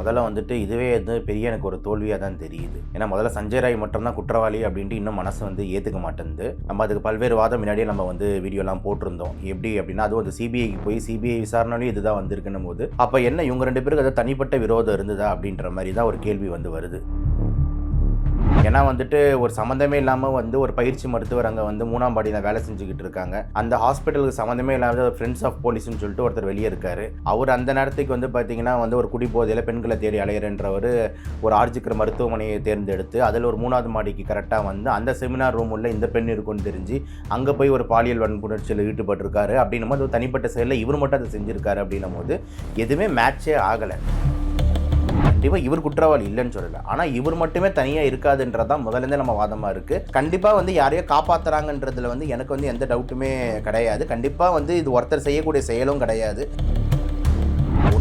முதல்ல வந்துட்டு இதுவே வந்து பெரிய எனக்கு ஒரு தோல்வியாக தான் தெரியுது. ஏன்னா முதல்ல சஞ்சய் ராய் மட்டும்தான் குற்றவாளி அப்படின்ட்டு இன்னும் மனசு வந்து ஏற்றுக்க மாட்டேங்குது. நம்ம அதுக்கு பல்வேறு வாதம் முன்னாடியே நம்ம வந்து வீடியோலாம் போட்டிருந்தோம். எப்படி அப்படின்னா அதுவும் வந்து சிபிஐக்கு போய் சிபிஐ விசாரணையும் இதுதான் வந்திருக்குன்னும் போது அப்போ என்ன இவங்க ரெண்டு பேருக்கு ஏதாவது தனிப்பட்ட விரோதம் இருந்ததா அப்படின்ற மாதிரி தான் ஒரு கேள்வி வந்து வருது. ஏன்னா வந்துட்டு ஒரு சம்மந்தமே இல்லாமல் வந்து ஒரு பயிற்சி மருத்துவர் அங்கே வந்து மூணாம் பாடியில் வேலை செஞ்சுக்கிட்டு இருக்காங்க. அந்த ஹாஸ்பிட்டலுக்கு சம்மந்தமே இல்லாத ஃப்ரெண்ட்ஸ் ஆஃப் போலீஸ்னு சொல்லிட்டு ஒருத்தர் வெளியே இருக்காரு. அவர் அந்த நேரத்துக்கு வந்து பார்த்தீங்கன்னா வந்து ஒரு குடிபோதையில் பெண்களை தேடி அலையிறன்றவர் ஒரு ஆர்ஜிக்கிற மருத்துவமனையை தேர்ந்தெடுத்து அதில் ஒரு மூணாவது மாடிக்கு கரெக்டாக வந்து அந்த செமினார் ரூம் உள்ள இந்த பெண் இருக்குன்னு தெரிஞ்சு அங்கே போய் ஒரு பாலியல் வன்புணர்ச்சியில் ஈடுபட்டிருக்காரு. அப்படின்னும் போது ஒரு தனிப்பட்ட செயலில் இவர் மட்டும் அதை செஞ்சிருக்காரு. அப்படின்னும் போது எதுவுமே மேட்சே ஆகலை. கண்டிப்பாக இவர் குற்றவாளி இல்லைன்னு சொல்லலை. ஆனால் இவர் மட்டுமே தனியாக இருக்காதுன்றது தான் முதலேருந்தே நம்ம வாதமாக இருக்குது கண்டிப்பாக வந்து யாரையோ காப்பாற்றுறாங்கன்றதுல வந்து எனக்கு வந்து எந்த டவுட்டுமே கிடையாது. கண்டிப்பாக வந்து இது ஒருத்தர் செய்யக்கூடிய செயலும் கிடையாது.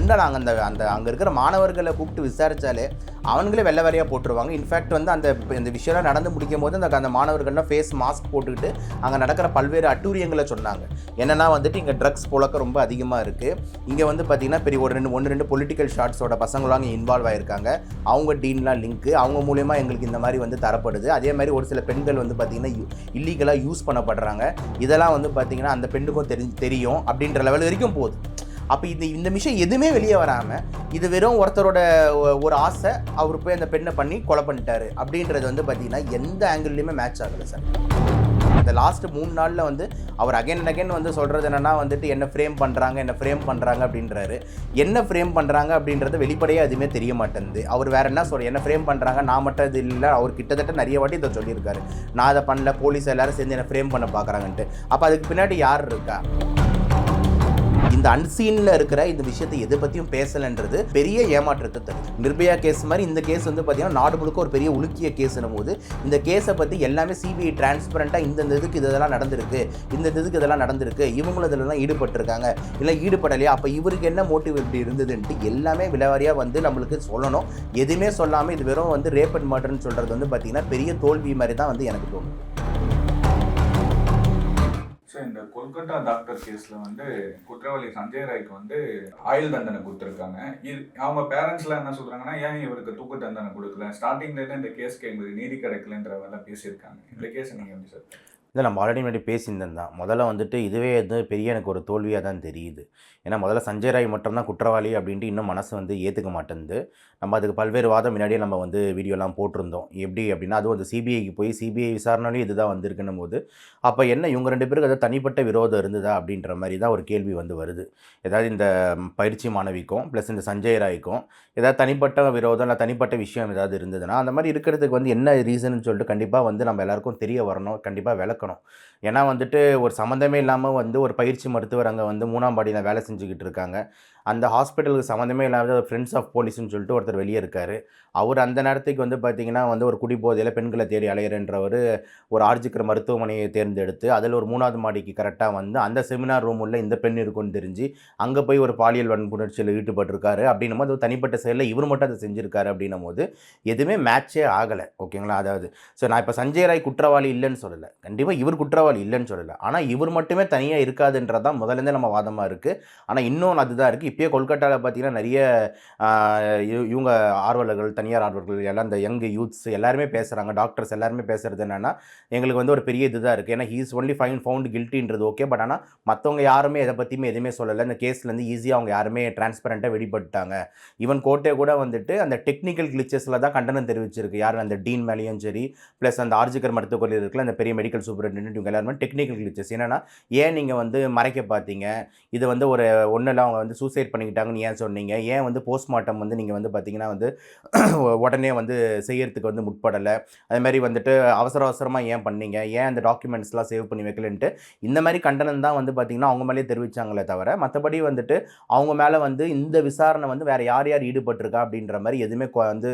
உண்டை நாங்கள் அந்த அந்த அங்கே இருக்கிற மாணவர்களை கூப்பிட்டு விசாரித்தாலே அவங்களே வெள்ளை வரையாக போட்டுருவாங்க. இன்ஃபேக்ட் வந்து அந்த இந்த விஷயம்லாம் நடந்து முடிக்கும் போது அந்த அந்த மாணவர்கள்லாம் ஃபேஸ் மாஸ்க் போட்டுக்கிட்டு அங்கே நடக்கிற பல்வேறு அட்டூரியங்களை சொன்னாங்க. என்னென்னா வந்துட்டு இங்கே ட்ரக்ஸ் புழக்கம் ரொம்ப அதிகமாக இருக்குது இங்கே வந்து பார்த்திங்கன்னா பெரிய ஒரு ரெண்டு ஒன்று ரெண்டு பொலிட்டிக்கல் ஷார்ட்ஸோட பசங்களும் அங்கே இன்வால்வ் ஆயிருக்காங்க. அவங்க டீன்லாம் லிங்க்கு அவங்க மூலயமா எங்களுக்கு இந்த மாதிரி வந்து தரப்படுது. அதே மாதிரி ஒரு சில பெண்கள் வந்து பார்த்தீங்கன்னா இல்லீகலாக யூஸ் பண்ணப்படுறாங்க. இதெல்லாம் வந்து பார்த்திங்கன்னா அந்த பெண்ணுக்கும் தெரி தெரியும் அப்படின்ற லெவல் வரைக்கும் போகுது. அப்போ இந்த இந்த விஷயம் எதுவுமே வெளியே வராமல் இது வெறும் ஒருத்தரோட ஒ- ஒரு ஆசை அவர் போய் அந்த பெண்ணை பண்ணி கொலை பண்ணிட்டாரு. அப்படின்றது வந்து பார்த்தீங்கன்னா எந்த ஆங்கிள்லையுமே மேட்ச் ஆகலை சார் இந்த லாஸ்ட் மூணு நாளில் வந்து அவர் அகைன் அண்ட் அகைன் வந்து சொல்கிறது என்னென்னா வந்துட்டு என்ன ஃப்ரேம் பண்ணுறாங்க என்ன ஃப்ரேம் பண்ணுறாங்க அப்படின்றாரு. என்ன ஃப்ரேம் பண்ணுறாங்க அப்படின்றது வெளிப்படையாக எதுவுமே தெரிய மாட்டேங்குது. அவர் வேறு என்ன சொல்கிற என்ன ஃப்ரேம் பண்ணுறாங்க நான் மட்டும் இது இல்லை அவர் கிட்டத்தட்ட நிறைய வாட்டி இதை சொல்லியிருக்காரு. நான் அதை பண்ணல போலீஸ் எல்லோரும் சேர்ந்து என்ன ஃப்ரேம் பண்ண பார்க்குறாங்கன்ட்டு அப்போ அதுக்கு பின்னாடி யார் இருக்கா? இந்த அன்சீனில் இருக்கிற இந்த விஷயத்தை எதை பற்றியும் பேசலைன்றது பெரிய ஏமாற்றத்தை தருது நிர்பயா கேஸ் மாதிரி இந்த கேஸ் வந்து பார்த்தீங்கன்னா நாடு முழுக்க ஒரு பெரிய உலுக்கிய கேஸ்னும் போது இந்த கேஸை பற்றி எல்லாமே சிபிஐ டிரான்ஸ்பரண்ட்டாக இந்த இதுக்கு இதெல்லாம் நடந்திருக்கு இந்த இதுக்கு இதெல்லாம் நடந்திருக்கு இவங்களும் இதெல்லாம் ஈடுபட்டிருக்காங்க. இல்லை ஈடுபடலையா? அப்போ இவருக்கு என்ன மோட்டிவ் இப்படி இருந்ததுன்ட்டு எல்லாமே விலவாரியாக வந்து நம்மளுக்கு சொல்லணும். எதுவுமே சொல்லாமல் இது வெறும் வந்து ரேப் அண்ட் மர்டர்னு சொல்கிறது வந்து பார்த்தீங்கன்னா பெரிய தோல்வி மாதிரி தான் வந்து எனக்கு தோணும் சார் இந்த கொல்கத்தா டாக்டர் கேஸ்ல வந்து குற்றவாளி சஞ்சய் ராய்க்கு வந்து ஆயுள் தண்டனை கொடுத்துருக்காங்க. இது அவங்க பேரண்ட்ஸ்லாம் என்ன சொல்றாங்கன்னா ஏன் இவருக்கு தூக்கு தண்டனை கொடுக்கல? ஸ்டார்டிங்ல இருந்து இந்த கேஸ்க்கு எங்களுக்கு நீதி கிடைக்கலன்ற மாதிரிலாம் பேசியிருக்காங்க. இந்த கேஸ் நீங்க எப்படி சார் இதை நம்ம ஆல்ரெடி முன்னாடி பேசியிருந்தேன் தான். முதல்ல வந்துட்டு இதுவே வந்து பெரிய எனக்கு ஒரு தோல்வியாக தான் தெரியுது. ஏன்னா முதல்ல சஞ்சய் ராய் மட்டும்தான் குற்றவாளி அப்படின்ட்டு இன்னும் மனசு வந்து ஏற்றுக்க மாட்டேங்குது நம்ம அதுக்கு பல்வேறு வாதம் முன்னாடியே நம்ம வந்து வீடியோலாம் போட்டிருந்தோம். எப்படி அப்படின்னா அதுவும் அந்த சிபிஐக்கு போய் சிபிஐ விசாரணையிலும் இதுதான் வந்திருக்குன்னும் போது அப்போ என்ன இவங்க ரெண்டு பேருக்கு ஏதாவது தனிப்பட்ட விரோதம் இருந்ததா அப்படின்ற மாதிரி தான் ஒரு கேள்வி வந்து வருது. ஏதாவது இந்த பயிற்சி மாணவிக்கும் ப்ளஸ் இந்த சஞ்சய் ராய்க்கும் ஏதாவது தனிப்பட்ட விரோதம் இல்லை தனிப்பட்ட விஷயம் ஏதாவது இருந்ததுன்னா அந்த மாதிரி இருக்கிறதுக்கு வந்து என்ன ரீசன்னு சொல்லிட்டு கண்டிப்பாக வந்து நம்ம எல்லாருக்கும் தெரிய வரணும். கண்டிப்பாக விளக்கணும் ஏன்னா வந்துட்டு ஒரு சம்மந்தமே இல்லாமல் வந்து ஒரு பயிற்சி மருத்துவர் அங்கே வந்து மூணாம் பாடியில் வேலை செஞ்சுக்கிட்டு இருக்காங்க. அந்த ஹாஸ்பிட்டலுக்கு சம்மந்தமே இல்லாத ஃப்ரெண்ட்ஸ் ஆஃப் போலீஸ்னு சொல்லிட்டு ஒருத்தர் வெளியே இருக்கார். அவர் அந்த நேரத்துக்கு வந்து பார்த்தீங்கன்னா வந்து ஒரு குடிபோதையில் பெண்களை தேடி அலையிறன்றவர் ஒரு ஆர்ஜிக்கிற மருத்துவமனையை தேர்ந்தெடுத்து அதில் ஒரு மூணாவது மாடிக்கு கரெக்டாக வந்து அந்த செமினார் ரூம் உள்ள இந்த பெண் இருக்குன்னு தெரிஞ்சு அங்கே போய் ஒரு பாலியல் வன்புணர்ச்சியில் ஈடுபட்டிருக்காரு அப்படின்னும் போது ஒரு தனிப்பட்ட செயலில் இவர் மட்டும் அதை செஞ்சுருக்காரு அப்படின்னும் போது எதுவுமே மேட்சே ஆகலை. ஓகேங்களா? அதாவது ஸோ நான் இப்போ சஞ்சய் ராய் குற்றவாளி இல்லைன்னு சொல்லலை. கண்டிப்பாக இவர் குற்றவாளி இல்லைன்னு சொல்லலை. ஆனால் இவர் மட்டுமே தனியாக இருக்காதுன்றதான் முதல்ல இருந்தே நம்ம வாதமாக இருக்குது ஆனால் இன்னொன்று அதுதான் இருக்குது இப்போயே கொல்கட்டாவில் பார்த்தீங்கன்னா நிறைய இவங்க ஆர்வலர்கள் தனியார் ஆர்வலர்கள் எல்லாம் இந்த யங் யூத்ஸ் எல்லாருமே பேசுகிறாங்க டாக்டர்ஸ் எல்லாருமே பேசுகிறது என்னென்னா எங்களுக்கு வந்து ஒரு பெரிய இதுதான் இருக்குது ஏன்னா ஹீஸ் ஒன்லி ஃபைன் ஃபவுண்ட் கில்ட்டின்றது ஓகே பட் ஆனால் மற்றவங்க யாருமே எதை பற்றியுமே எதுவுமே சொல்லலை. இந்த கேஸ்லேருந்து ஈஸியாக அவங்க யாருமே டிரான்ஸ்பரண்ட்டாக வெளிப்பட்டாங்க ஈவன் கோர்ட்டே கூட வந்துட்டு அந்த டெக்னிக்கல் கிளிச்சஸில் தான் கண்டனம் தெரிவிச்சிருக்கு. யார்? அந்த டீன் மேலேயும் சரி ப்ளஸ் அந்த ஆர்ஜிக்கர் மருத்துவக் கல்லூரி இருக்குல்ல அந்த பெரிய மெடிக்கல் சூப்பரிண்டென்ட் இவங்க எல்லாருமே டெக்னிக்கல் கிளிச்சஸ் என்னன்னா ஏன் நீங்கள் வந்து மறைக்க பார்த்தீங்க இது வந்து ஒரு ஒன்றில் அவங்க வந்து சூசைட் பண்ணிக்கிட்டாங்கன்னு ஏன் சொன்னீங்க? ஏன் வந்து போஸ்ட்மார்ட்டம் வந்து நீங்கள் வந்து பார்த்தீங்கன்னா வந்து உடனே வந்து செய்யறதுக்கு வந்து முற்படலை? அதுமாதிரி வந்துட்டு அவசர அவசரமாக ஏன் பண்ணீங்க? ஏன் அந்த டாக்குமெண்ட்ஸ்லாம் சேவ் பண்ணி வைக்கலன்ட்டு? இந்த மாதிரி கண்டனம் தான் வந்து பார்த்திங்கன்னா அவங்க மேலேயே தெரிவித்தாங்களே தவிர மற்றபடி வந்துட்டு அவங்க மேலே வந்து இந்த விசாரணை வந்து வேறு யார் யார் ஈடுபட்டிருக்கா அப்படின்ற மாதிரி எதுவுமே வந்து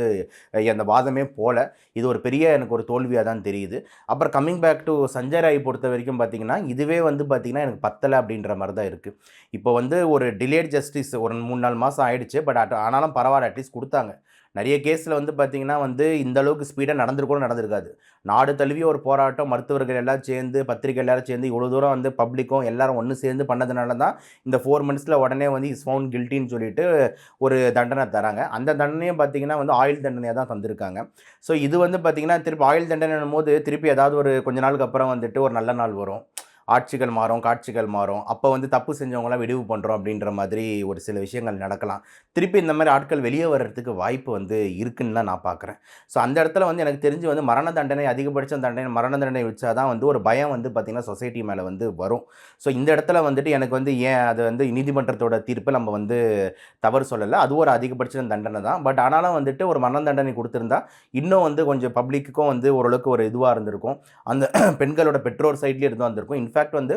அந்த வாதமே போல. இது ஒரு பெரிய எனக்கு ஒரு தோல்வியாக தான் தெரியுது. அப்புறம் coming back to Sanjay Roy பொறுத்த வரைக்கும் பார்த்திங்கன்னா இதுவே வந்து பார்த்திங்கன்னா எனக்கு பத்தலை அப்படின்ற மாதிரி தான் இருக்குது இப்போ வந்து ஒரு டிலேட் ஜஸ்டிஸ் ஒரு மூணு நாலு மாதம் ஆயிடுச்சு. பட் ஆனாலும் பரவாயில்ல அட்லீஸ்ட் கொடுத்தாங்க. நிறைய கேஸில் வந்து பார்த்திங்கன்னா வந்து இந்த அளவுக்கு ஸ்பீடாக நடந்திருக்கணும் நடந்திருக்காது. நாடு தழுவிய ஒரு போராட்டம் மருத்துவர்கள் எல்லாம் சேர்ந்து பத்திரிகை எல்லாரும் சேர்ந்து இவ்வளோ தூரம் வந்து பப்ளிக்கும் எல்லாரும் ஒன்று சேர்ந்து பண்ணதுனால தான் இந்த ஃபோர் மந்த்ஸில் உடனே வந்து இஸ் ஃபவுண்ட் கில்ட்டின்னு சொல்லிட்டு ஒரு தண்டனை தராங்க. அந்த தண்டனையும் பார்த்தீங்கன்னா வந்து ஆயுள் தண்டனையாக தான் தந்திருக்காங்க. ஸோ இது வந்து பார்த்திங்கன்னா திருப்பி ஆயுள் தண்டனைன்னும் போது திருப்பி ஏதாவது ஒரு கொஞ்ச நாளுக்கு அப்புறம் வந்துட்டு ஒரு நல்ல நாள் வரும். ஆட்சிகள் மாறும் காட்சிகள் மாறும். அப்போ வந்து தப்பு செஞ்சவங்களாம் விடுவு பண்ணுறோம் அப்படின்ற மாதிரி ஒரு சில விஷயங்கள் நடக்கலாம். திருப்பி இந்த மாதிரி ஆட்கள் வெளியே வர்றதுக்கு வாய்ப்பு வந்து இருக்குன்னு தான் நான் பார்க்குறேன். ஸோ அந்த இடத்துல வந்து எனக்கு தெரிஞ்சு வந்து மரண தண்டனை அதிகபட்ச தண்டனை மரண தண்டனை வச்சா தான் வந்து ஒரு பயம் வந்து பார்த்திங்கன்னா சொசைட்டி மேலே வந்து வரும். ஸோ இந்த இடத்துல வந்துட்டு எனக்கு வந்து ஏன் அது வந்து நீதிமன்றத்தோட தீர்ப்பு நம்ம வந்து தவறு சொல்லலை? அது ஒரு அதிகபட்ச தண்டனை தான். பட் ஆனாலும் வந்துட்டு ஒரு மரண தண்டனை கொடுத்துருந்தா இன்னும் வந்து கொஞ்சம் பப்ளிக்குக்கும் வந்து ஓரளவுக்கு ஒரு இதுவாக இருந்திருக்கும். அந்த பெண்களோட பெற்றோர் சைட்லேயே இருந்து வந்திருக்கும். இன்ஃபேக்ட் வந்து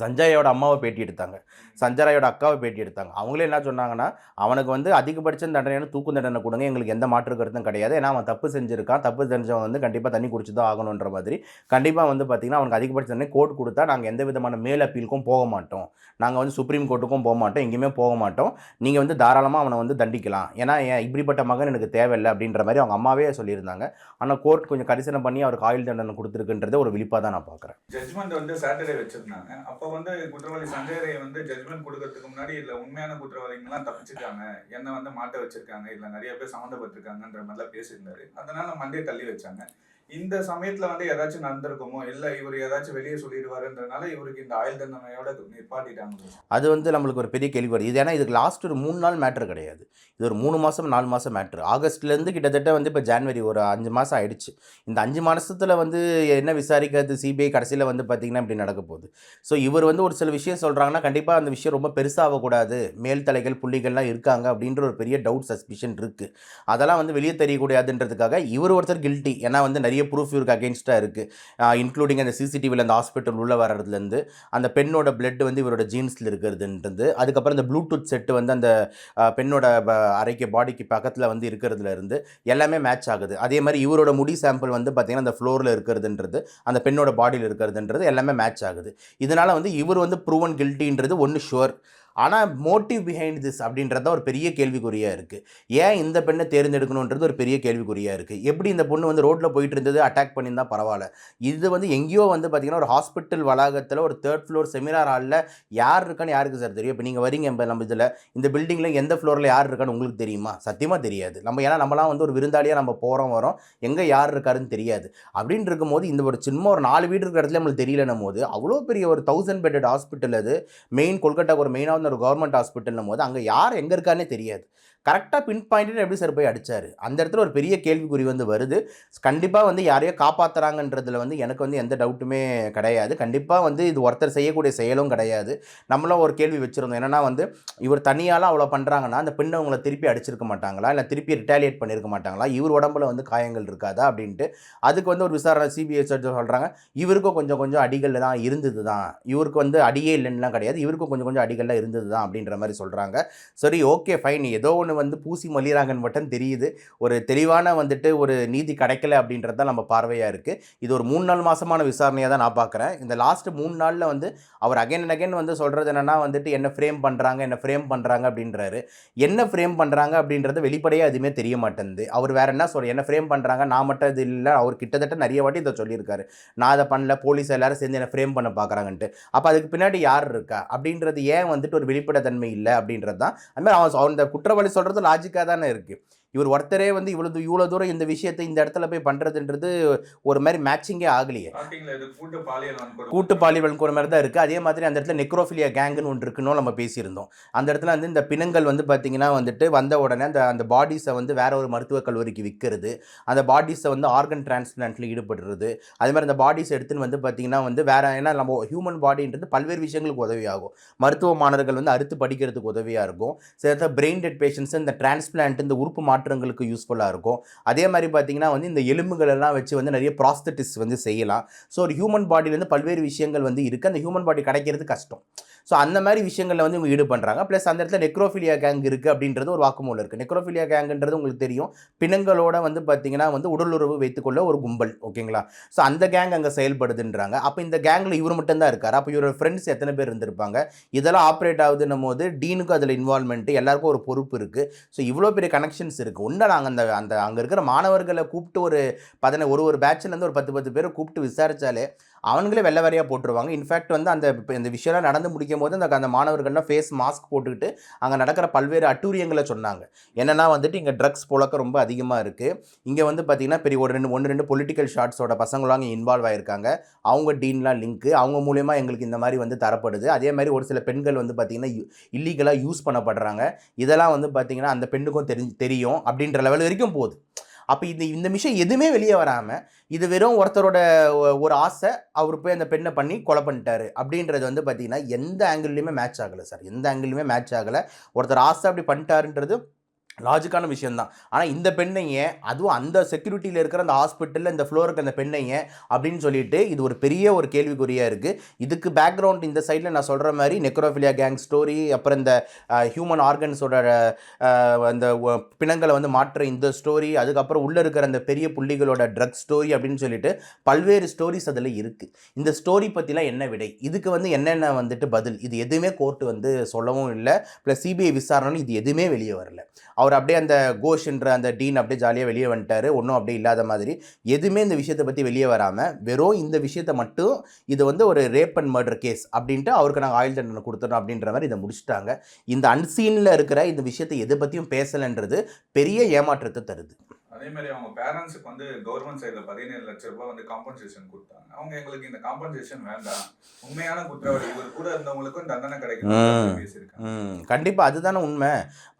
சஞ்சயோட அம்மாவை பேட்டி எடுத்தாங்க. சஞ்சராயோட அக்காவை பேட்டி எடுத்தாங்க. அவங்களே என்ன சொன்னாங்கன்னா அவனுக்கு வந்து அதிகபட்ச தண்டனையான தூக்கு தண்டனை கொடுங்க. எங்களுக்கு எந்த மாற்று கருத்தும் கிடையாது. ஏன்னா அவன் தப்பு செஞ்சிருக்கான். தப்பு செஞ்சவன் வந்து கண்டிப்பாக தண்ணி குடிச்சு தான் ஆகணுன்ற மாதிரி. கண்டிப்பாக வந்து பார்த்திங்கன்னா அவனுக்கு அதிகபட்ச தண்டனை கோர்ட் கொடுத்தா நாங்கள் எந்த விதமான மேல் அப்பீலுக்கும் போக மாட்டோம். நாங்கள் வந்து சுப்ரீம் கோர்ட்டுக்கும் போக மாட்டோம். எங்கேயுமே போக மாட்டோம். நீங்கள் வந்து தாராளமாக அவனை வந்து தண்டிக்கலாம். ஏன்னா ஏன் இப்படிப்பட்ட மகன் எனக்கு தேவையில்லை அப்படின்ற மாதிரி அவங்க அம்மாவே சொல்லியிருந்தாங்க. ஆனால் கோர்ட் கொஞ்சம் கரிசனம் பண்ணி அவருக்கு ஆயுள் தண்டனை கொடுத்துருக்குன்றதை ஒரு விழிப்பாக தான் நான் பார்க்குறேன் ஜட்மெண்ட் வந்து சாட்டர்டே வச்சுருந்தாங்க. அப்போ வந்து குற்றவாளி சஞ்சய் வந்து ஜட்மெண்ட் கொடுக்கறதுக்கு முன்னாடி இல்ல உண்மையான குற்றவாளிங்கெல்லாம் தப்பிச்சிருக்காங்க என்ன வந்து மாட்ட வச்சிருக்காங்க. இல்ல நிறைய பேர் சம்மந்தப்பட்டிருக்காங்கன்ற மாதிரிலாம் பேசியிருந்தாரு. அதனால மண்டே தள்ளி வச்சாங்க. இந்த சமயத்துல வந்து ஏதாச்சும் நடந்திருக்குமோ? இல்ல இவர் ஏதாச்சும் வெளியே சொல்லிடுவாருன்றனால இவருக்கு இந்த ஆயுள் தண்டனையோட நிப்பாட்டிட்டாங்க. அது வந்து நம்மளுக்கு ஒரு பெரிய கேள்வி வருது. இது ஏன்னா இதுக்கு லாஸ்ட் ஒரு மூணு நாள் மேட்ரு கிடையாது. இது ஒரு மூணு மாதம் நாலு மாதம் மேட்ரு ஆகஸ்ட்லேருந்து கிட்டத்தட்ட வந்து இப்போ ஜான்வரி ஒரு அஞ்சு மாதம் ஆயிடுச்சு. இந்த அஞ்சு மாதத்தில் வந்து என்ன விசாரிக்கிறது? சிபிஐ கடைசியில் வந்து பார்த்திங்கன்னா இப்படி நடக்க போகுது. ஸோ இவர் வந்து ஒரு சில விஷயம் சொல்கிறாங்கன்னா கண்டிப்பாக அந்த விஷயம் ரொம்ப பெருசாகக்கூடாது. மேல் தலைகள் புள்ளிகள்லாம் இருக்காங்க அப்படின்ற ஒரு பெரிய டவுட் சஸ்பிஷன் இருக்குது அதெல்லாம் வந்து வெளியே தெரியக்கூடாதுன்றதுக்காக இவர் ஒருத்தர் கில்ட்டி ஏன்னா வந்து நிறைய நிறைய ப்ரூஃப் இவருக்கு அகேன்ஸ்டாக இருக்குது இன்க்ளூடிங் அந்த சிசிடிவியில் அந்த ஹாஸ்பிட்டல் உள்ளே வர்றதுலேருந்து அந்த பெண்ணோட பிளட் வந்து இவரோட ஜீன்ஸில் இருக்கிறதுன்றது அதுக்கப்புறம் இந்த ப்ளூடூத் செட்டு வந்து அந்த பெண்ணோட அறைக்கு பாடிக்கு பக்கத்தில் வந்து இருக்கிறதுல இருந்து எல்லாமே மேட்ச் ஆகுது. அதே மாதிரி இவரோட முடி சாம்பிள் வந்து பார்த்திங்கன்னா அந்த ஃப்ளோரில் இருக்கிறதுன்றது அந்த பெண்ணோட பாடியில் இருக்கிறதுன்றது எல்லாமே மேட்ச் ஆகுது. இதனால் வந்து இவர் வந்து ப்ரூவன் கில்ட்டின்றது ஒன்று ஷுவர் ஆனால் மோட்டிவ் பிஹைண்ட் திஸ் அப்படின்றத ஒரு பெரிய கேள்விக்குறியாக இருக்குது ஏன் இந்த பெண்ணை தேர்ந்தெடுக்கணுன்றது ஒரு பெரிய கேள்விக்குறியாக இருக்குது எப்படி இந்த பொண்ணு வந்து ரோட்டில் போயிட்டு இருந்தது அட்டாக் பண்ணியிருந்தால் பரவாயில்ல. இது வந்து எங்கேயோ வந்து பார்த்திங்கன்னா ஒரு ஹாஸ்பிட்டல் வளாகத்தில் ஒரு தேர்ட் ஃப்ளோர் செமினார் ஹாலில் யார் இருக்கான்னு யாருக்கு சார் தெரியும்? இப்போ நீங்கள் வரீங்க நம்ம இதில் இந்த பில்டிங்கில் எந்த ஃப்ளோரில் யார் இருக்கான்னு உங்களுக்கு தெரியுமா? சத்தியமாக தெரியாது. நம்ம ஏன்னா நம்மலாம் வந்து ஒரு விருந்தாளியாக நம்ம போகிறோம் வரோம். எங்கே யார் இருக்காருன்னு தெரியாது. அப்படின்னு இருக்கும்போது இந்த ஒரு சின்ன ஒரு நாலு வீடு இருக்கிற இடத்துல நம்மளுக்கு தெரியலன்னும் போது அவ்வளோ பெரிய ஒரு தௌசண்ட் பெட்டட் ஹாஸ்பிட்டல் அது. மெயின் கொல்கட்டாவுக்கு ஒரு மெயினாக ஒரு கவர்மெண்ட் ஹாஸ்பிட்டல்னும் போது அங்கே யார் எங்கே இருக்கானே தெரியாது. கரெக்டாக பின் பாயிண்ட்டு எப்படி சார் போய் அடிச்சாரு? அந்த இடத்துல ஒரு பெரிய கேள்விக்குறி வந்து வருது. கண்டிப்பாக வந்து யாரையோ காப்பாற்றுறாங்கன்றதுல வந்து எனக்கு வந்து எந்த டவுட்டுமே கிடையாது. கண்டிப்பாக வந்து இது ஒருத்தர் செய்யக்கூடிய செயலும் கிடையாது. நம்மளும் ஒரு கேள்வி வச்சுருந்தோம். என்னன்னா வந்து இவர் தனியாலாம் அவ்வளோ பண்ணுறாங்கன்னா அந்த பெண்ணை அவங்கள திருப்பி அடிச்சிருக்க மாட்டாங்களா? இல்லை திருப்பி ரிட்டாலியேட் பண்ணியிருக்க மாட்டாங்களா? இவர் உடம்புல வந்து காயங்கள் இருக்காதா? அப்படின்ட்டு அதுக்கு வந்து ஒரு விசாரணை சிபிஐ சொல்கிறாங்க இவருக்கும் கொஞ்சம் கொஞ்சம் அடிகள் தான் இருந்தது தான் இவருக்கு வந்து அடியே இல்லைன்னுலாம் கிடையாது. இவருக்கும் கொஞ்சம் கொஞ்சம் அடிகள்லாம் இருந்தது தான் அப்படின்ற மாதிரி சொல்கிறாங்க சரி ஓகே ஃபைன் ஏதோ ஒன்று வந்து பூசி மொழிகிறாங்கன்னு மட்டும் தெரியுது. ஒரு தெளிவான வந்துட்டு ஒரு நீதி கிடைக்கல அப்படின்றது தான் நம்ம பார்வையாக இருக்குது இது ஒரு மூணு நாள் மாதமான விசாரணையாக தான் நான் பார்க்குறேன். இந்த லாஸ்ட் மூணு நாளில் வந்து அவர் அகைன் அண்ட் அகைன் வந்து சொல்கிறது என்னென்னா வந்துட்டு என்ன ஃப்ரேம் பண்ணுறாங்க என்ன ஃப்ரேம் பண்ணுறாங்க அப்படின்றாரு. என்ன ஃப்ரேம் பண்ணுறாங்க அப்படின்றது வெளிப்படையாக எதுவுமே தெரிய மாட்டேங்குது. அவர் வேற என்ன சொல்ற என்ன ஃப்ரேம் பண்ணுறாங்க நான் மட்டும் இது இல்லை. அவர் கிட்டத்தட்ட நிறைய வாட்டி இதை சொல்லியிருக்காரு. நான் அதை பண்ணல போலீஸ் எல்லாரும் சேர்ந்து என்ன ஃப்ரேம் பண்ண பார்க்குறாங்கன்ட்டு. அப்போ அதுக்கு பின்னாடி யார் இருக்கா? அப்படின்றது ஏன் வந்துட்டு ஒரு வெளிப்படைத்தன்மை இல்லை அப்படின்றது தான். அதுமாதிரி அவன் அந்த குற்றவாளி சொல்கிறது லாஜிக்காக தானே இருக்குது இவர் ஒருத்தரே வந்து இவ்வளோ இவ்வளோ தூரம் இந்த விஷயத்தை இந்த இடத்துல போய் பண்ணுறதுன்றது ஒரு மாதிரி மேட்சிங்கே ஆகலையே. கூட்டு பாலியல் வன்கொடுமை. மாதிரி தான் இருக்குது அதே மாதிரி அந்த இடத்துல நெக்ரோஃபிலியா கேங்குன்னு ஒன்று இருக்குன்னு நம்ம பேசியிருந்தோம். அந்த இடத்துல வந்து இந்த பிணங்கள் வந்து பார்த்திங்கன்னா வந்துட்டு வந்த உடனே அந்த அந்த பாடிஸை வந்து வேற ஒரு மருத்துவக் கல்லூரிக்கு விற்கிறது அந்த பாடிஸை வந்து ஆர்கன் டிரான்ஸ்பிளான்ட்டில் ஈடுபடுறது. அதே மாதிரி அந்த பாடிஸ் எடுத்துன்னு வந்து பார்த்திங்கன்னா வந்து வேற ஏன்னா நம்ம ஹியூமன் பாடின்றது பல்வேறு விஷயங்களுக்கு உதவியாகும். மருத்துவ மாணவர்கள் வந்து அறுத்து படிக்கிறதுக்கு உதவியாக இருக்கும். சில பிரெயின் டெட் பேஷண்ட்ஸ் இந்த டிரான்ஸ்பிளான்ட் இந்த உறுப்பு மாற்றங்களுக்கு யூஸ்ஃபுல்லாக இருக்கும். அதே மாதிரி பார்த்திங்கன்னா வந்து இந்த எலும்புகளெல்லாம் வச்சு வந்து நிறைய ப்ராஸ்தட்டிஸ் வந்து செய்யலாம். ஸோ ஒரு ஹியூமன் பாடியிலேருந்து பல்வேறு விஷயங்கள் வந்து இருக்குது அந்த ஹியூமன் பாடி கிடைக்கிறது கஷ்டம். ஸோ அந்த மாதிரி விஷயங்களில் வந்து இவங்க ஈடு பண்ணுறாங்க ப்ளஸ் அந்த இடத்துல நெக்ரோஃபிலியா கேங் இருக்குது அப்படின்றது ஒரு வாக்குமூலம் இருக்குது நெக்ரோஃபிலியா கேங்குன்றது உங்களுக்கு தெரியும். பிணங்களோட வந்து பார்த்திங்கன்னா வந்து உடலுறவு வைத்துக்கொள்ள ஒரு கும்பல். ஓகேங்களா ஸோ அந்த கேங் அங்கே செயல்படுதுன்றாங்க. அப்போ இந்த கேங்கில் இவர் மட்டும்தான் இருக்கார். அப்போ இவரோட ஃப்ரெண்ட்ஸ் எத்தனை பேர் இருந்திருப்பாங்க? இதெல்லாம் ஆப்ரேட் ஆகுதுன்னும் போது டீனுக்கும் அதில் இன்வால்மெண்ட்டு எல்லாருக்கும் ஒரு பொறுப்பு இருக்குது ஸோ இவ்வளோ பெரிய கனெக்ஷன்ஸ் இருக்குது ஒன்று நாங்கள் அந்த அந்த அங்கே இருக்கிற மாணவர்களை கூப்பிட்டு ஒரு பதின ஒரு ஒரு பேட்ச்லேருந்து ஒரு பத்து பத்து பேரை கூப்பிட்டு விசாரித்தாலே அவனுங்களே வெள்ளை வரையாக போட்டுருவாங்க. இன்ஃபேக்ட் வந்து அந்த இப்போ இந்த விஷயம்லாம் நடந்து முடிக்கும் போது அந்த அந்த மாணவர்கள்லாம் ஃபேஸ் மாஸ்க் போட்டுக்கிட்டு அங்கே நடக்கிற பல்வேறு அட்டூரியங்களை சொன்னாங்க. என்னென்னா வந்துட்டு இங்கே ட்ரக்ஸ் புழக்கம் ரொம்ப அதிகமாக இருக்குது இங்கே வந்து பார்த்திங்கன்னா பெரிய ஒரு ரெண்டு ஒன்று ரெண்டு பொலிட்டிக்கல் ஷார்ட்ஸோட பசங்களும் அங்கே இன்வால்வ் ஆயிருக்காங்க. அவங்க டீன்லாம் லிங்க்கு அவங்க மூலயமா எங்களுக்கு இந்த மாதிரி வந்து தரப்படுது. அதே மாதிரி ஒரு சில பெண்கள் வந்து பார்த்திங்கன்னா இல்லீகலாக யூஸ் பண்ணப்படுறாங்க. இதெல்லாம் வந்து பார்த்திங்கன்னா அந்த பெண்ணுக்கும் தெரிஞ்சு தெரியும் அப்படின்ற லெவல் வரைக்கும் போகுது. அப்போ இந்த இந்த விஷயம் எதுவுமே வெளியே வராமல் இது வெறும் ஒருத்தரோட ஒரு ஆசை அவர் போய் அந்த பெண்ணை பண்ணி கொலை பண்ணிட்டாரு. அப்படின்றது வந்து பார்த்திங்கன்னா எந்த ஆங்கிள்லையுமே மேட்ச் ஆகலை சார் எந்த ஆங்கிள்லையுமே மேட்ச் ஆகலை. ஒருத்தர் ஆசை அப்படி பண்ணிட்டாருன்றது லாஜிக்கான விஷயந்தான் ஆனால் இந்த பெண்ணைங்க அதுவும் அந்த செக்யூரிட்டியில் இருக்கிற அந்த ஹாஸ்பிட்டலில் இந்த ஃப்ளோருக்கு அந்த பெண்ணைங்க அப்படின்னு சொல்லிட்டு இது ஒரு பெரிய ஒரு கேள்விக்குறியாக இருக்குது இதுக்கு பேக்ரவுண்ட் இந்த சைடில் நான் சொல்கிற மாதிரி நெக்ரோஃபிலியா கேங் ஸ்டோரி அப்புறம் இந்த ஹியூமன் ஆர்கன்ஸோட அந்த பிணங்களை வந்து மாற்ற இந்த ஸ்டோரி அதுக்கப்புறம் உள்ளே இருக்கிற அந்த பெரிய புள்ளிகளோட ட்ரக் ஸ்டோரி அப்படின்னு சொல்லிட்டு பல்வேறு ஸ்டோரிஸ் அதில் இருக்குது இந்த ஸ்டோரி பற்றிலாம் என்ன விடை? இதுக்கு வந்து என்னென்ன வந்துட்டு பதில்? இது எதுவுமே கோர்ட்டு வந்து சொல்லவும் இல்லை. ப்ளஸ் சிபிஐ விசாரணை இது எதுவுமே வெளியே வரல. அவர் அப்படியே அந்த கோஷ்ன்ற அந்த டீன் அப்படியே ஜாலியாக வெளியே வந்துட்டாரு. ஒன்றும் அப்படியே இல்லாத மாதிரி. எதுவுமே இந்த விஷயத்தை பற்றி வெளியே வராமல் வெறும் இந்த விஷயத்தை மட்டும் இது வந்து ஒரு ரேப் அண்ட் மர்டர் கேஸ் அப்படின்ட்டு அவருக்கு நாங்கள் ஆயுள் தண்டனை கொடுத்துட்டோம் அப்படின்ற மாதிரி இதை முடிச்சுட்டாங்க. இந்த அன்சீனில் இருக்கிற இந்த விஷயத்தை எதை பற்றியும் பேசலைன்றது பெரிய ஏமாற்றத்தை தருது. அதே மாதிரி அவங்க பேரண்ட்ஸுக்கு வந்து கவர்மெண்ட் சைடுல பதினேழு லட்சம் ரூபாய் வந்து காம்பன்சேஷன் கொடுத்தாங்க. அவங்க எங்களுக்கு இந்த காம்பன்சேஷன் வேண்டாம். உண்மையான குற்றவாளி. இவர் கூட இருந்தவங்களுக்கும் தண்டனை கிடைக்கும். பேசியிருக்காங்க. கண்டிப்பாக அதுதானே உண்மை.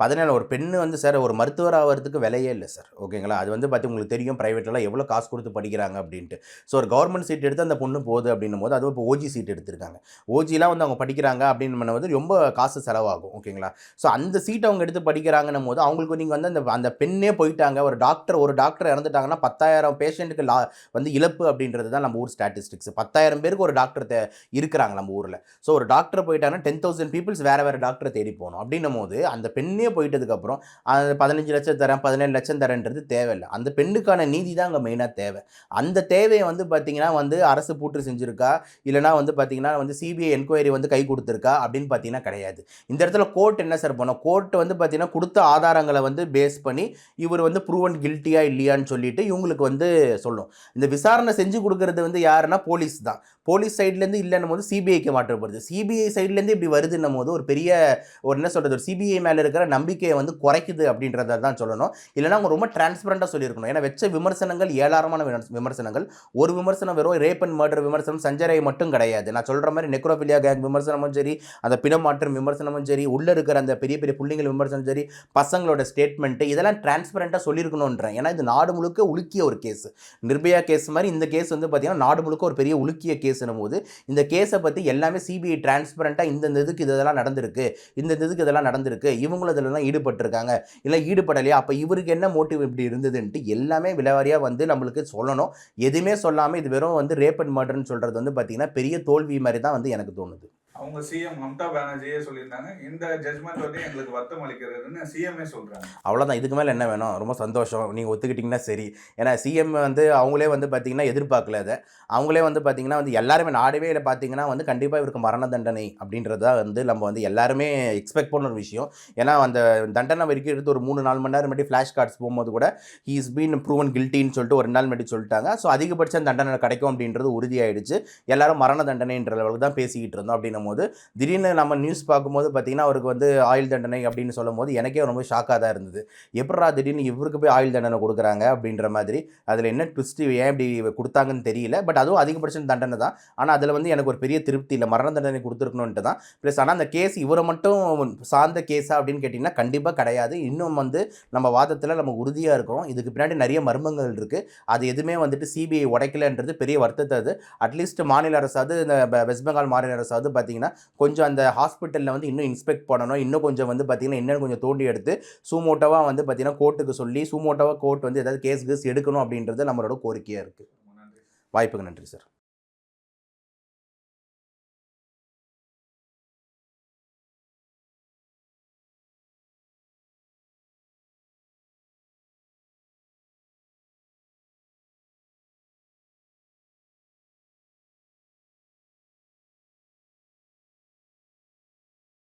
பதினேழு ஒரு பெண்ணு வந்து சார் ஒரு மருத்துவர் ஆகிறதுக்கு விலையே இல்லை சார் ஓகேங்களா அது வந்து பார்த்து உங்களுக்கு தெரியும் ப்ரைவேட்லாம் எவ்வளோ காசு கொடுத்து படிக்கிறாங்க அப்படின்ட்டு. ஸோ ஒரு கவர்மெண்ட் சீட் எடுத்து அந்த பொண்ணு போகுது அப்படின்னும் போது அதுவும் இப்போ ஓஜி சீட் எடுத்திருக்காங்க. ஓஜிலாம் வந்து அவங்க படிக்கிறாங்க அப்படின்னு பண்ணும்போது ரொம்ப காசு செலவாகும். ஓகேங்களா ஸோ அந்த சீட் அவங்க எடுத்து படிக்கிறாங்கன்னும் போது அவங்களுக்கு நீங்கள் வந்து அந்த அந்த பெண்ணே போயிட்டாங்க. ஒரு டாக்டர் டாக்டர் ஒரு டாக்டர் இறந்துட்டாங்கன்னா பத்தாயிரம் பேஷண்ட்டுக்கு லா வந்து இழப்பு அப்படின்றது தான் நம்ம ஊர் ஸ்டாட்டிஸ்டிக்ஸ். பத்தாயிரம் பேருக்கு ஒரு டாக்டர் தே இருக்கிறாங்க நம்ம ஊரில். ஸோ ஒரு டாக்டர் போயிட்டாங்கன்னா டென் தௌசண்ட் பீப்புள்ஸ் வேறு வேறு டாக்டரை தேடி போகணும். அப்படின்னும் போது அந்த பெண்ணே போயிட்டதுக்கப்புறம் அது பதினஞ்சு லட்சம் தரேன் பதினேழு லட்சம் தரேன்றது தேவையில்லை. அந்த பெண்ணுக்கான நீதி தான் அங்கே மெயினாக தேவை. அந்த தேவையை வந்து பார்த்திங்கன்னா வந்து அரசு பூட்டு செஞ்சுருக்கா? இல்லைனா வந்து பார்த்திங்கன்னா வந்து சிபிஐ என்கொயரி வந்து கை கொடுத்துருக்கா? அப்படின்னு பார்த்தீங்கன்னா கிடையாது. இந்த இடத்துல கோர்ட் என்ன சார் பண்ணோம்? கோர்ட் வந்து பார்த்திங்கன்னா கொடுத்த ஆதாரங்களை வந்து பேஸ் பண்ணி இவர் வந்து ப்ரூவன் கில்ட்டியா இல்லையான்னு சொல்லிட்டு இவங்களுக்கு வந்து சொல்லும் இந்த விசாரணை செஞ்சு கொடுக்கறது வந்து யாருன்னா போலீஸ் தான். போலீஸ் சைட்லேருந்து இல்லைன்னும் போது சிபிஐக்கு மாற்றப்படுது. சிபிஐ சைட்லேருந்து இப்படி வருதுன்னும் போது ஒரு பெரிய ஒரு என்ன சொல்கிறது ஒரு சிபிஐ மேலே இருக்கிற நம்பிக்கையை வந்து குறைக்குது அப்படின்றத தான் சொல்லணும். இல்லைன்னா அவங்க ரொம்ப டிரான்ஸ்பரண்ட்டாக சொல்லியிருக்கணும். ஏன்னா வச்ச விமர்சனங்கள் ஏராளமான விமர்ச- விமர்சனங்கள். ஒரு விமர்சனம் வெறும் ரேப் அண்ட் மர்டர் விமர்சனம் சஞ்சரை மட்டும் கிடையாது. நான் சொல்கிற மாதிரி நெக்ரோபிலியா கேங் விமர்சனமும் சரி அந்த பிணமாற்றம் விமர்சனமும் சரி உள்ளே இருக்கிற அந்த பெரிய பெரிய பிள்ளைங்கள் விமர்சனம் சரி பசங்களோட ஸ்டேட்மெண்ட்டு இதெல்லாம் டிரான்ஸ்பரண்ட்டாக பண்ணுறேன் ஏன்னா இது நாடு முழுக்க உலுக்கிய ஒரு கேஸ். நிர்பயா கேஸ் மாதிரி இந்த கேஸ் வந்து பார்த்திங்கன்னா நாடு முழுக்க ஒரு பெரிய உலுக்கிய கேஸ்னும் போது இந்த கேஸை பற்றி எல்லாமே சிபிஐ டிரான்ஸ்பரண்ட்டாக இந்த இதுக்கு இதெல்லாம் நடந்திருக்கு. இந்த இதுக்கு இதெல்லாம் நடந்திருக்கு. இவங்களும் இதெல்லாம் ஈடுபட்டிருக்காங்க. இல்லை ஈடுபடலையா? அப்போ இவருக்கு என்ன மோட்டிவ் இப்படி இருந்ததுன்ட்டு எல்லாமே விலவாரியாக வந்து நம்மளுக்கு சொல்லணும். எதுவுமே சொல்லாமல் இது வெறும் வந்து ரேப் அண்ட் மர்டர்னு சொல்கிறது வந்து பார்த்தீங்கன்னா பெரிய தோல்வி மாதிரி தான் வந்து எனக்கு தோணுது. அவங்க சிஎம் மம்தா பானர்ஜியே சொல்லியிருந்தாங்க. இந்த ஜட்மெண்ட் வந்து எங்களுக்கு வருத்தம் அளிக்கிறதுன்னு சிஎம்ஏ சொல்கிறாங்க அவ்வளோதான் இதுக்கு மேலே என்ன வேணும்? ரொம்ப சந்தோஷம். நீங்கள் ஒத்துக்கிட்டிங்கன்னா சரி. ஏன்னா சிஎம் வந்து அவங்களே வந்து பார்த்தீங்கன்னா எதிர்பார்க்கல அதை. அவங்களே வந்து பார்த்தீங்கன்னா வந்து எல்லாருமே நாடவே இல்லை. பார்த்தீங்கன்னா வந்து கண்டிப்பாக இவருக்கு மரண தண்டனை அப்படின்றது தான் வந்து நம்ம வந்து எல்லாருமே எக்ஸ்பெக்ட் பண்ண ஒரு விஷயம். ஏன்னா அந்த தண்டனை வரைக்கும் எடுத்து ஒரு மூணு நாலு மணி நேரம் முன்னாடி ஃப்ளாஷ் கார்ட்ஸ் போகும்போது கூட ஹீஸ் பீன் ப்ரூவன் கில்ட்டின்னு சொல்லிட்டு ஒரு நாள் முன்னாடி சொல்லிட்டாங்க. ஸோ அதிகபட்சம் தண்டனை கிடைக்கும் அப்படின்றது உறுதியாயிடுச்சு. எல்லாரும் மரண தண்டனைன்ற அளவுக்கு தான் பேசிக்கிட்டு இருந்தோம் அப்படின்னு போது திடீர்னு நம்ம நியூஸ் பார்க்கும்போது பார்த்தீங்கன்னா அவருக்கு வந்து ஆயுள் தண்டனை அப்படின்னு சொல்லும் போது எனக்கே ரொம்ப ஷாக்காக தான் இருந்தது. எப்படா திடீர்னு இவருக்கு போய் ஆயுள் தண்டனை கொடுக்குறாங்க அப்படின்ற மாதிரி அதில் என்ன ட்விஸ்ட் ஏன் இப்படி கொடுத்தாங்கன்னு தெரியல. பட் அதுவும் அதிகபட்சம் தண்டனை தான். ஆனால் அதில் வந்து எனக்கு ஒரு பெரிய திருப்தி இல்லை. மரண தண்டனை கொடுத்துருக்கணுன்ட்டு தான். ப்ளஸ் ஆனால் அந்த கேஸ் இவரை மட்டும் சார்ந்த கேஸா அப்படின்னு கேட்டிங்கன்னா கண்டிப்பாக கிடையாது. இன்னும் வந்து நம்ம வாதத்தில் நம்ம உறுதியாக இருக்கிறோம். இதுக்கு பின்னாடி நிறைய மர்மங்கள் இருக்குது அது எதுவுமே வந்துட்டு சிபிஐ உடைக்கலன்றது பெரிய வருத்தத்தை அது. அட்லீஸ்ட் மாநில அரசாவது இந்த வெஸ்ட் பெங்கால் மாநில அரசாவது பார்த்தீங்கன்னா கொஞ்சம் அந்த ஹாஸ்பிட்டலில் வந்து இன்னும் இன்ஸ்பெக்ட் பண்ணணும். இன்னும் கொஞ்சம் வந்து பார்த்தீங்கன்னா இன்னும் கொஞ்சம் தோண்டி எடுத்து சூமோட்டோவாக வந்து பார்த்தீங்கன்னா கோர்ட்டுக்கு சொல்லி சூமோட்டோவாக கோர்ட் வந்து ஏதாவது கேஸ் கேஸ் எடுக்கணும் அப்படின்றது நம்மளோட கோரிக்கையாக இருக்குது வாய்ப்புக்கு நன்றி சார்.